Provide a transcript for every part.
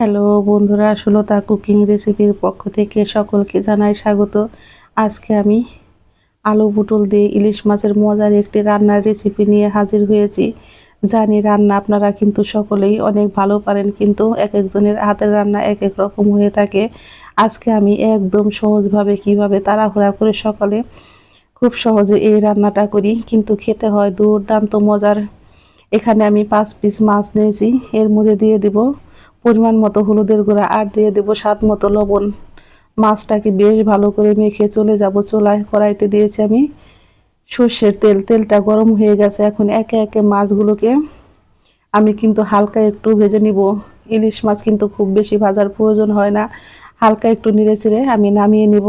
Hello বন্ধুরা, Sulata cooking রেসিপির পক্ষ থেকে সকলকে জানাই স্বাগত। আজকে আমি আলু পটল দিয়ে ইলিশ মাছের মজার একটি রান্নার রেসিপি নিয়ে হাজির হয়েছি। জানি রান্না আপনারা কিন্তু সকলেই অনেক ভালো পারেন, কিন্তু এক একজনের হাতের রান্না এক এক রকম হয়ে থাকে। আজকে আমি একদম সহজভাবে কীভাবে তাড়াহুড়া করে সকালে খুব সহজে এই রান্নাটা করি, কিন্তু খেতে হয় দুর্দান্ত মজার। এখানে আমি পাঁচ পিস মাছ নিয়েছি, এর মধ্যে দিয়ে দিব পরিমাণ মতো হলুদের গুঁড়া আর দিয়ে দেবো স্বাদ মতো লবণ। মাছটাকে বেশ ভালো করে মেখে চলে যাব চোলায়। কড়াইতে দিয়েছি আমি সর্ষের তেল। তেলটা গরম হয়ে গেছে। এখন একে একে মাছগুলোকে আমি কিন্তু হালকা একটু ভেজে নিব। ইলিশ মাছ কিন্তু খুব বেশি ভাজার প্রয়োজন হয় না। হালকা একটু নেড়ে আমি নামিয়ে নিব।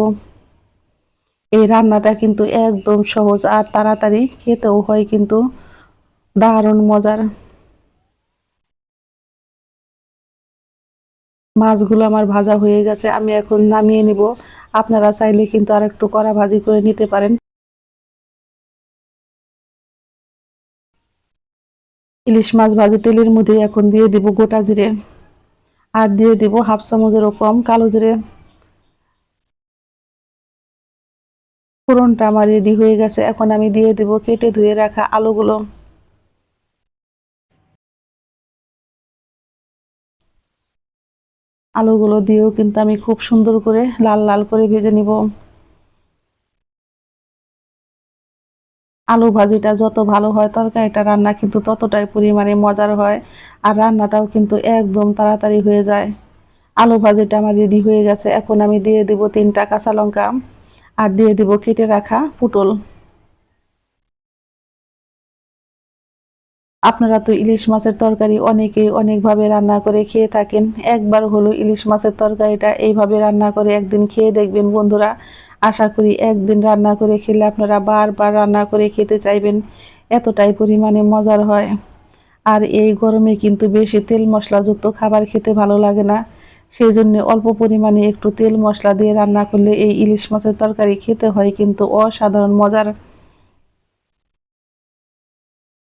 এই রান্নাটা কিন্তু একদম সহজ আর তাড়াতাড়ি খেতেও হয় কিন্তু দারুণ মজার। মাছগুলো আমার ভাজা হয়ে গেছে, আমি এখন নামিয়ে নিব। আপনারা চাইলে কিন্তু আর একটু কড়া ভাজি করে নিতে পারেন। ইলিশ মাছ ভাজি তেলের মধ্যে এখন দিয়ে দিব গোটা জিরে, আর দিয়ে দিব হাফ চামচেরও কম কালো জিরে। ফোড়নটা আমার রেডি হয়ে গেছে, এখন আমি দিয়ে দিব কেটে ধুয়ে রাখা আলুগুলো। আলুগুলো দিয়েও কিন্তু আমি খুব সুন্দর করে লাল লাল করে ভেজে নিব। আলু ভাজিটা যত ভালো হয় তরকারিটা রান্না কিন্তু ততটাই পরিমাণে মজার হয় আর রান্নাটাও কিন্তু একদম তাড়াতাড়ি হয়ে যায়। আলু ভাজিটা আমার রেডি হয়ে গেছে। এখন আমি দিয়ে দিব তিনটা কাঁচা লঙ্কা আর দিয়ে দিব কেটে রাখা পুটল। আপনারা তো ইলিশ মাছের তরকারি অনেকেই অনেকভাবে রান্না করে খেয়ে থাকেন। একবার হলো ইলিশ মাছের তরকারিটা এইভাবে রান্না করে একদিন খেয়ে দেখবেন বন্ধুরা। আশা করি একদিন রান্না করে খেলে আপনারা বারবার রান্না করে খেতে চাইবেন। এতটাই পরিমাণে মজার হয়। আর এই গরমে কিন্তু বেশি তেল মশলাযুক্ত খাবার খেতে ভালো লাগে না। সেই জন্য অল্প পরিমাণে একটু তেল মশলা দিয়ে রান্না করলে এই ইলিশ মাছের তরকারি খেতে হয় কিন্তু অসাধারণ মজার।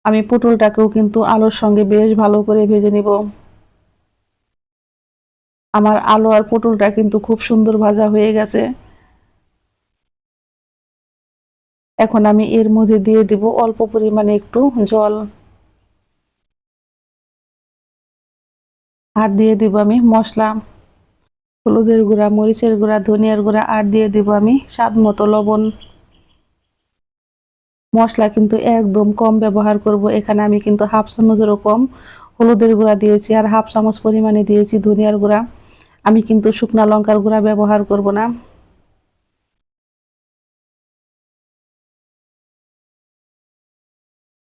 আমি পটলটাকেও কিন্তু আলুর সঙ্গে বেশ ভালো করে ভেজে নিব। আমার আলু আর পটলটা কিন্তু খুব সুন্দর ভাজা হয়ে গেছে। এখন আমি এর মধ্যে দিয়ে দিব অল্প পরিমাণে একটু জল। আর দিয়ে দিব আমি মশলা। হলুদের গুঁড়া, মরিচের গুঁড়া, ধনিয়ার গুঁড়া, আর দিয়ে দিব আমি স্বাদ মতো লবণ। মশলা কিন্তু একদম কম ব্যবহার করব। এখানে আমি কিন্তু হাফ চামচেরও কম হলুদের গুঁড়া দিয়েছি আর হাফ চামচ পরিমাণে দিয়েছি ধনিয়ার গুঁড়া। আমি কিন্তু শুকনা লঙ্কার গুঁড়া ব্যবহার করব না।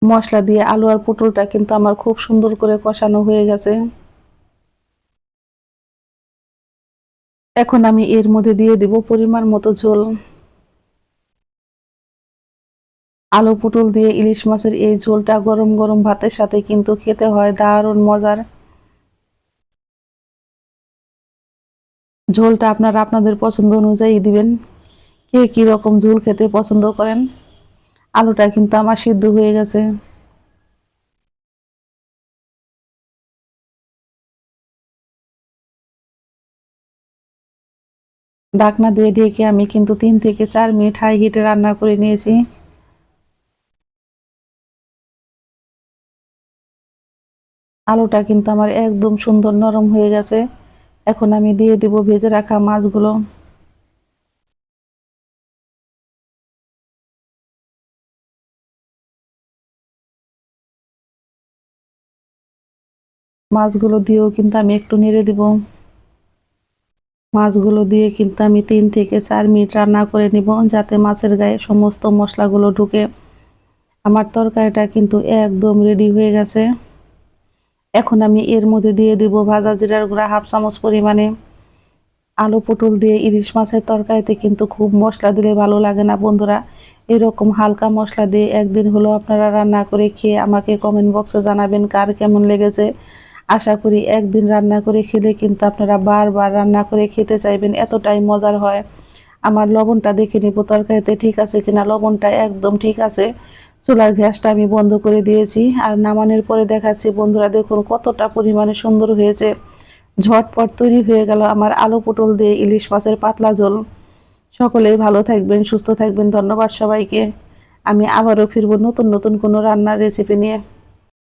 মশলা দিয়ে আলু আর পটলটা কিন্তু আমার খুব সুন্দর করে কষানো হয়ে গেছে। এখন আমি এর মধ্যে দিয়ে দিব পরিমাণ মতো ঝোল। আলু পটল দিয়ে ইলিশ মাছের এই ঝোলটা গরম গরম ভাতের সাথে কিন্তু খেতে হয় দারুণ মজার। ঝোলটা আপনারা আপনাদের পছন্দ অনুযায়ী দিবেন। কে কি রকম ঝোল খেতে পছন্দ করেন? আলুটা কিন্তু আমার সিদ্ধ হয়ে গেছে। ডাকনা দিয়ে ঢেকে আমি কিন্তু তিন থেকে চার মিনিট হাই হিটে রান্না করে নিয়েছি। আলুটা কিন্তু আমার একদম সুন্দর নরম হয়ে গেছে। এখন আমি দিয়ে দিব ভেজে রাখা মাছগুলো। মাছগুলো দিয়েও কিন্তু আমি একটু নেড়ে দিব। মাছগুলো দিয়ে কিন্তু আমি তিন থেকে চার মিনিট রান্না করে নিব যাতে মাছের গায়ে সমস্ত মশলাগুলো ঢুকে। আমার তরকারিটা কিন্তু একদম রেডি হয়ে গেছে। এখন আমি এর মধ্যে দিয়ে দিব ভাজা জিরার গুঁড়া, হাফ চামচ পরিমাণে আলু পটল দিয়ে ইলিশ মাছের তরকারিতে কিন্তু খুব মশলা দিলে ভালো লাগে না বন্ধুরা। এরকম হালকা মশলা দিয়ে একদিন হলো আপনারা রান্না করে খেয়ে আমাকে কমেন্ট বক্সে জানাবেন কার কেমন লেগেছে। আশা করি একদিন রান্না করে খেলে কিন্তু আপনারা বারবার রান্না করে খেতে চাইবেন, এতটাই মজার হয়। আমার লবণটা দেখে নিব তরকারিতে ঠিক আছে কিনা, লবণটা একদম ঠিক আছে। চুলার গ্যাসটা আমি বন্ধ করে দিয়েছি আর নামানোর পরে দেখাচ্ছি, বন্ধুরা দেখুন কতটা পরিমাণে সুন্দর হয়েছে। ঝটপট তৈরি হয়ে গেল আমার আলু পটল দিয়ে ইলিশ মাছের পাতলা ঝোল। সকলেই ভালো থাকবেন, সুস্থ থাকবেন, ধন্যবাদ সবাইকে। আমি আবারও ফিরবো নতুন নতুন কোনো রান্নার রেসিপি নিয়ে।